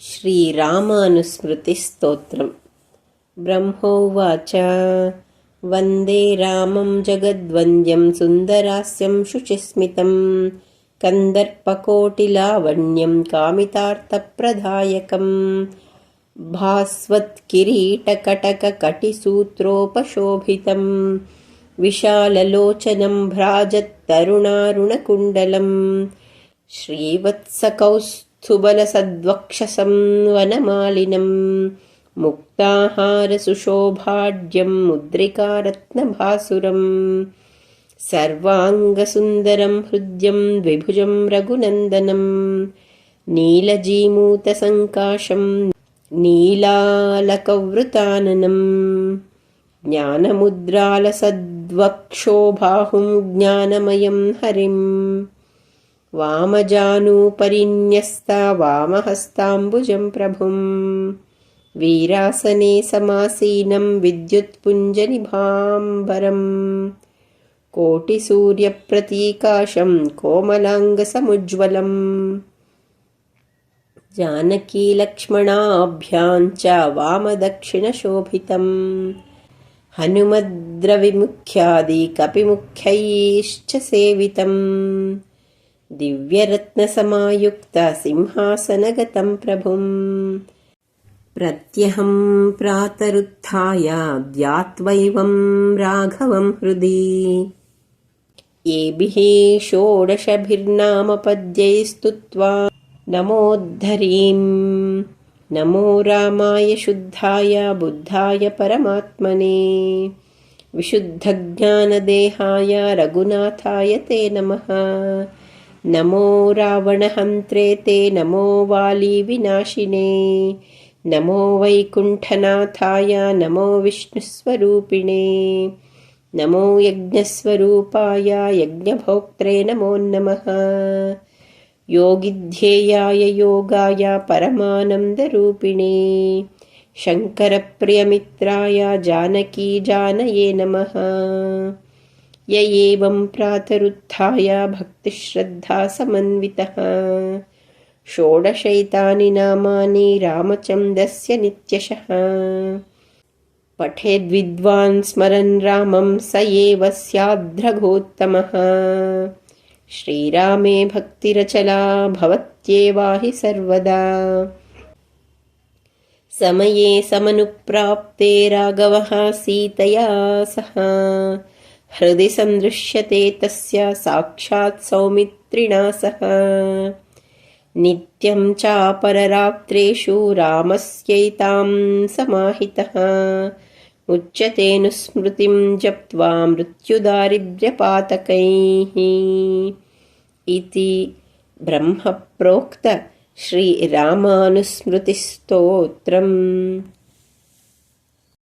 श्रीरामानुस्मृतिस्तोत्रम्। ब्रह्मोवाच। वन्दे रामं जगद्वन्द्यं सुन्दरास्यं शुचिस्मितं। कन्दर्पकोटिलावण्यं कामितार्थप्रदायकम्। भास्वत्किरीटकटककटिसूत्रोपशोभितं विशाललोचनं भ्राजत्तरुणारुणकुण्डलम्। श्रीवत्सकौस् सुबलसद्वक्षसं वनमालिनं मुक्ताहारसुशोभाढ्यं मुद्रिकारत्नभासुरम् सर्वाङ्गसुन्दरं हृद्यं द्विभुजं रघुनन्दनं नीलजीमूतसङ्काशं नीलालकवृताननम् ज्ञानमुद्रालसद्वक्षोभाहुं ज्ञानमयं हरिम् वामजानूपरिन्यस्ता वामहस्ताम्बुजं प्रभुम्। वीरासने समासीनं विद्युत्पुञ्जनिभाम्बरम्। कोटिसूर्यप्रतीकाशं कोमलाङ्गसमुज्ज्वलम्। जानकीलक्ष्मणाभ्यां च वामदक्षिणशोभितम्। हनुमद्रविमुख्यादिकपिमुख्यैश्च सेवितम् दिव्यरत्नसमायुक्तसिंहासनगतं प्रभुम्। प्रत्यहं प्रातरुत्थाय ध्यात्वैवं राघवं हृदि। येभिः षोडशभिर्नामपद्यैस्तुत्वा नमोद्धरीम्। नमो रामाय शुद्धाय बुद्धाय परमात्मने। विशुद्धज्ञानदेहाय रघुनाथाय ते नमः नमो रावणहन्त्रे ते नमो वालीविनाशिने नमो वैकुण्ठनाथाय नमो विष्णुस्वरूपिणे नमो यज्ञस्वरूपाय यज्ञभोक्त्रे नमो नमः। योगिध्येयाय योगाय परमानन्दरूपिणे शङ्करप्रियमित्राय जानकी जानये नमः य एवं प्रातरुत्थाय भक्तिश्रद्धासमन्वितः। षोडशैतानि नामानि रामचन्द्रस्य नित्यशः। पठेद्विद्वान् स्मरन् रामं स एव स्याद्रघोत्तमः। श्रीरामे भक्तिरचला भवत्येवाहि सर्वदा। समये समनुप्राप्ते राघवः सीतया सह हृदि सन्दृश्यते तस्य साक्षात् सौमित्रिणा सह। नित्यं चापररात्रेषु रामस्यैतां समाहितः। उच्यतेऽनुस्मृतिं जप्त्वा मृत्युदारिद्र्यपातकैः। इति ब्रह्मप्रोक्त श्रीरामानुस्मृतिस्तोत्रम्